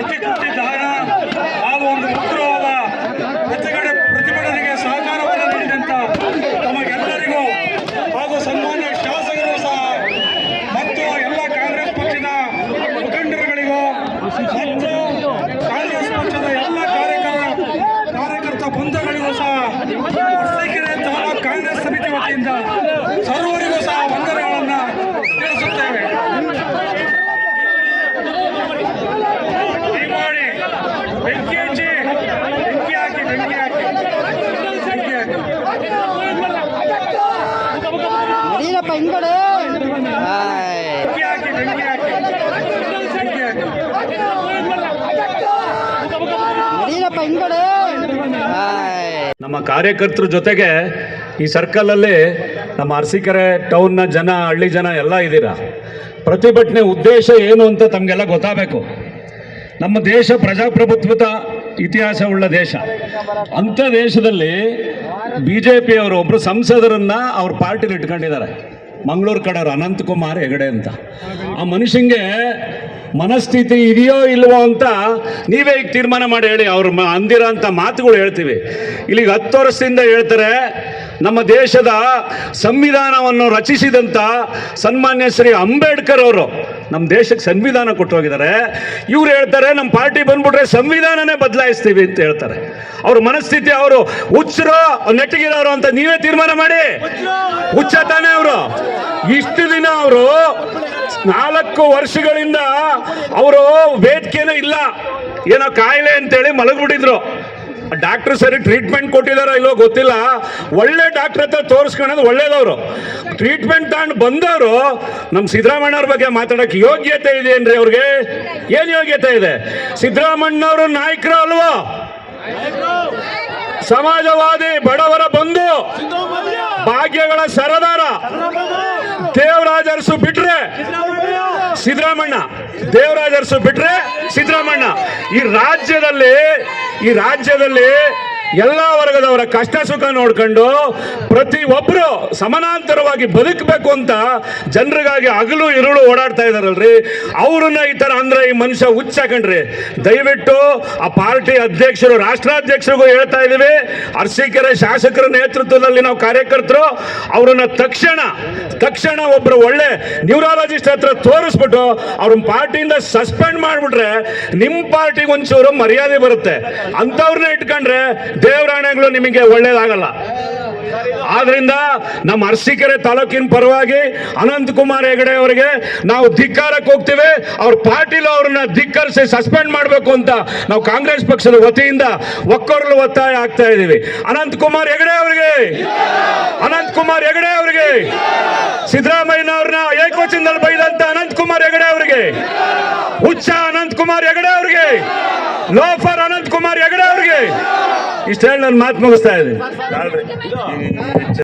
ಪ್ರತಿ ತುಟಿ ದಾನ ಹಾಗೂ ಹಾಯ್. ನಮ್ಮ ಕಾರ್ಯಕರ್ತರ ಜೊತೆಗೆ ಈ ಸರ್ಕಲ್ ಅಲ್ಲಿ ನಮ್ಮ ಅರಸೀಕೆರೆ ಟೌನ್ನ ಜನ, ಹಳ್ಳಿ ಜನ ಎಲ್ಲ ಇದ್ದೀರಾ? ಪ್ರತಿಭಟನೆ ಉದ್ದೇಶ ಏನು ಅಂತ ತಮಗೆಲ್ಲ ಗೊತ್ತಾಗಬೇಕು. ನಮ್ಮ ದೇಶ ಪ್ರಜಾಪ್ರಭುತ್ವದ ಇತಿಹಾಸ ಉಳ್ಳ ದೇಶ. ಅಂಥ ದೇಶದಲ್ಲಿ ಬಿ ಜೆ ಪಿಯವರು ಒಬ್ಬರು ಸಂಸದರನ್ನ ಅವ್ರ ಪಾರ್ಟಿಲಿ ಇಟ್ಕೊಂಡಿದ್ದಾರೆ. ಮಂಗಳೂರು ಕಡೆಯವರು ಅನಂತಕುಮಾರ್ ಹೆಗಡೆ ಅಂತ. ಆ ಮನುಷ್ಯಂಗೆ ಮನಸ್ಥಿತಿ ಇದೆಯೋ ಇಲ್ವೋ ಅಂತ ನೀವೇ ಈಗ ತೀರ್ಮಾನ ಮಾಡಿ ಹೇಳಿ, ಅವ್ರು ಅಂದಿರೋ ಅಂಥ ಮಾತುಗಳು ಹೇಳ್ತೀವಿ. ಇಲ್ಲಿಗೆ ಹತ್ತು ವರ್ಷದಿಂದ ಹೇಳ್ತಾರೆ, ನಮ್ಮ ದೇಶದ ಸಂವಿಧಾನವನ್ನು ರಚಿಸಿದಂಥ ಸನ್ಮಾನ್ಯ ಶ್ರೀ ಅಂಬೇಡ್ಕರ್ ಅವರು. ನಮ್ಮ ದೇಶಕ್ಕೆ ಸಂವಿಧಾನ ಕೊಟ್ಟು ಹೋಗಿದ್ದಾರೆ ಇವ್ರು ಹೇಳ್ತಾರೆ ನಮ್ಮ ಪಾರ್ಟಿ ಬಂದ್ಬಿಟ್ರೆ ಸಂವಿಧಾನನೇ ಬದಲಾಯಿಸ್ತೀವಿ ಅಂತ ಹೇಳ್ತಾರೆ. ಅವ್ರ ಮನಸ್ಥಿತಿ ಅವರು, ಹುಚ್ಚರು, ನೆಟ್ಟಿಗಿರೋರು ಅಂತ ನೀವೇ ತೀರ್ಮಾನ ಮಾಡಿ. ಹುಚ್ಚ ತಾನೇ ಅವರು. ಇಷ್ಟು ದಿನ ಅವರು ನಾಲ್ಕು ವರ್ಷಗಳಿಂದ ಅವರು ವೇದಿಕೆನೇ ಇಲ್ಲ. ಏನೋ ಕಾಯಿಲೆ ಅಂತೇಳಿ ಮಲಗ್ಬಿಟ್ಟಿದ್ರು. ಡಾಕ್ಟರ್ ಸರಿ ಟ್ರೀಟ್ಮೆಂಟ್ ಕೊಟ್ಟಿದಾರೋ ಇಲ್ಲೋ ಗೊತ್ತಿಲ್ಲ. ಒಳ್ಳೆ ಡಾಕ್ಟರ್ ಹತ್ರ ತೋರಿಸ್ಕೊಳ್ಳೋದು ಒಳ್ಳೇದವರು. ಟ್ರೀಟ್ಮೆಂಟ್ ತಗೊಂಡು ಬಂದವರು ನಮ್ಮ ಸಿದ್ದರಾಮಣ್ಣವ್ರ ಬಗ್ಗೆ ಮಾತಾಡೋಕೆ ಯೋಗ್ಯತೆ ಇದೆಯೇನ್ರಿ ಅವ್ರಿಗೆ? ಏನು ಯೋಗ್ಯತೆ ಇದೆ? ಸಿದ್ದರಾಮಣ್ಣವರು ನಾಯಕರು ಅಲ್ವೋ? ಸಮಾಜವಾದಿ ಬಡವರ ಬಂಧು. ಭಾಗ್ಯಗಳ ಸರದಾರ. ದೇವರಾಜರಿಸು ಬಿಟ್ರೆ ಸಿದ್ದರಾಮಣ್ಣ ದೇವರಾಜ ಅರಸು ಬಿಟ್ರೆ ಸಿದ್ದರಾಮಣ್ಣ ಈ ರಾಜ್ಯದಲ್ಲಿ ಈ ರಾಜ್ಯದಲ್ಲಿ ಎಲ್ಲ ವರ್ಗದವರ ಕಷ್ಟ ಸುಖ ನೋಡ್ಕೊಂಡು ಪ್ರತಿ ಒಬ್ರು ಸಮಾನಾಂತರವಾಗಿ ಬದುಕಬೇಕು ಅಂತ ಜನರಿಗಾಗಿ ಹಗಲು ಇರುಳು ಓಡಾಡ್ತಾ ಇದಾರಲ್ರಿ. ಅವ್ರನ್ನ ಈ ತರ ಅಂದ್ರೆ ಈ ಮನುಷ್ಯ ಹುಚ್ಚಾಕಂಡ್ರಿ ದಯವಿಟ್ಟು ಆ ಪಾರ್ಟಿ ಅಧ್ಯಕ್ಷರು, ರಾಷ್ಟ್ರಾಧ್ಯಕ್ಷರಿಗೂ ಹೇಳ್ತಾ ಇದೀವಿ ಅರ್ಸಿಕೆರೆ ಶಾಸಕರ ನೇತೃತ್ವದಲ್ಲಿ ನಾವು ಕಾರ್ಯಕರ್ತರು, ಅವ್ರನ್ನ ತಕ್ಷಣ ತಕ್ಷಣ ಒಬ್ರು ಒಳ್ಳೆ ನ್ಯೂರಾಲಜಿಸ್ಟ್ ಹತ್ರ ತೋರಿಸ್ಬಿಟ್ಟು ಅವ್ರನ್ನ ಪಾರ್ಟಿಯಿಂದ ಸಸ್ಪೆಂಡ್ ಮಾಡ್ಬಿಟ್ರೆ ನಿಮ್ಮ ಪಾರ್ಟಿಗೆ ಒಂಚೂರು ಮರ್ಯಾದೆ ಬರುತ್ತೆ. ಅಂಥವ್ರನ್ನ ಇಟ್ಕೊಂಡ್ರೆ ದೇವರಾಣೆಗಳು ನಿಮಗೆ ಒಳ್ಳೇದಾಗಲ್ಲ. ಆದ್ರಿಂದ ನಮ್ಮ ಅರಸೀಕೆರೆ ತಾಲೂಕಿನ ಪರವಾಗಿ ಅನಂತ್ ಕುಮಾರ್ ಹೆಗಡೆ ಅವರಿಗೆ ನಾವು ಧಿಕ್ಕಾರಕ್ಕೆ ಹೋಗ್ತೀವಿ. ಅವ್ರ ಪಾಟೀಲ್ ಅವ್ರನ್ನ ಧಿಕ್ಕರಿಸಿ ಸಸ್ಪೆಂಡ್ ಮಾಡಬೇಕು ಅಂತ ನಾವು ಕಾಂಗ್ರೆಸ್ ಪಕ್ಷದ ವತಿಯಿಂದ ಒಕ್ಕೊರಲು ಒತ್ತಾಯ ಆಗ್ತಾ ಇದ್ದೀವಿ. ಅನಂತ್ ಕುಮಾರ್ ಹೆಗಡೆ ಅವರಿಗೆ. ಅನಂತ್ ಕುಮಾರ್ ಹೆಗಡೆ ಅವರಿಗೆ. ಸಿದ್ದರಾಮಯ್ಯನವ್ರನ್ನ ಏಕವಚನದಲ್ಲಿ ಬೈದಂತ ಅನಂತ್ ಕುಮಾರ್ ಹೆಗಡೆ ಅವರಿಗೆ. ಹುಚ್ಚ ಅನಂತ್ ಕುಮಾರ್ ಹೆಗಡೆ ಅವರಿಗೆ. ಲೋಫರ್ ಅನಂತ್ ಕುಮಾರ್ ಹೆಗಡೆ ಅವರಿಗೆ. ಇಷ್ಟ ಹೇಳಿ ನಾನು ಮಾತು ಮುಗಿಸ್ತಾ ಇದ್ದೀನಿ.